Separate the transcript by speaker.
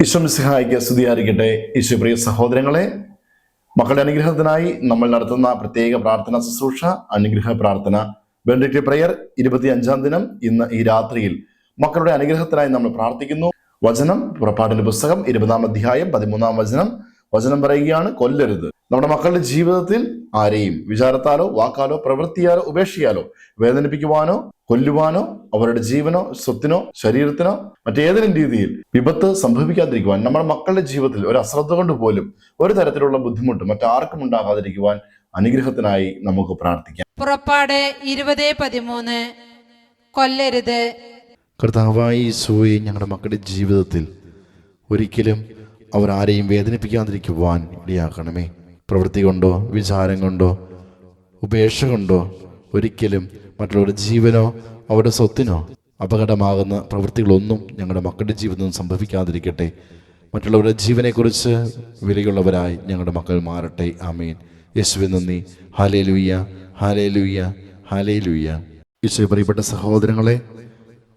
Speaker 1: ഈശ്വംസിഹായിക്ക് സ്തുതിയായിരിക്കട്ടെ. ഈശ്വപ്രിയ സഹോദരങ്ങളെ മക്കളുടെ അനുഗ്രഹത്തിനായി നമ്മൾ നടത്തുന്ന പ്രത്യേക പ്രാർത്ഥന ശുശ്രൂഷ അനുഗ്രഹ പ്രാർത്ഥന ബെൻഡിക്ട് പ്രയർ ഇരുപത്തി അഞ്ചാം ദിനം ഇന്ന് ഈ രാത്രിയിൽ മക്കളുടെ അനുഗ്രഹത്തിനായി നമ്മൾ പ്രാർത്ഥിക്കുന്നു. വചനം പുറപ്പാടിന്റെ പുസ്തകം ഇരുപതാം അധ്യായം പതിമൂന്നാം വചനം വചനം പറയുകയാണ് കൊല്ലരുത്. നമ്മുടെ മക്കളുടെ ജീവിതത്തിൽ ആരെയും വിചാരത്താലോ വാക്കാലോ പ്രവൃത്തിയാലോ ഉപേക്ഷിയാലോ വേദനിപ്പിക്കുവാനോ കൊല്ലുവാനോ അവരുടെ ജീവനോ സ്വത്തിനോ ശരീരത്തിനോ മറ്റേതെങ്കിലും രീതിയിൽ വിപത്ത് സംഭവിക്കാതിരിക്കുവാൻ നമ്മുടെ മക്കളുടെ ജീവിതത്തിൽ ഒരു അശ്രദ്ധ കൊണ്ട് പോലും ഒരു തരത്തിലുള്ള ബുദ്ധിമുട്ട് മറ്റാർക്കും ഉണ്ടാകാതിരിക്കുവാൻ അനുഗ്രഹത്തിനായി നമുക്ക് പ്രാർത്ഥിക്കാം.
Speaker 2: പുറപ്പാട് ഇരുപത് പതിമൂന്ന്. കൊല്ലരുത്.
Speaker 3: കർത്താവായി സൂയി ഞങ്ങളുടെ മക്കളുടെ ജീവിതത്തിൽ ഒരിക്കലും അവർ ആരെയും വേദനിപ്പിക്കാതിരിക്കുവാൻ ഇടയാക്കണമേ. പ്രവൃത്തി കൊണ്ടോ വിചാരം കൊണ്ടോ ഉപേക്ഷ കൊണ്ടോ ഒരിക്കലും മറ്റുള്ളവരുടെ ജീവനോ അവരുടെ സ്വത്തിനോ അപകടമാകുന്ന പ്രവൃത്തികളൊന്നും ഞങ്ങളുടെ മക്കളുടെ ജീവിതം സംഭവിക്കാതിരിക്കട്ടെ. മറ്റുള്ളവരുടെ ജീവനെക്കുറിച്ച് വിലയുള്ളവരായി ഞങ്ങളുടെ മക്കൾ മാറട്ടെ. ആമീൻ. യേശുവിൻ നന്ദി. ഹാലേ ലൂയ്യ ഹാലേ ലൂയ്യ ഹാലേ ലൂയ്യ ഈശോ പ്രിയപ്പെട്ട സഹോദരങ്ങളെ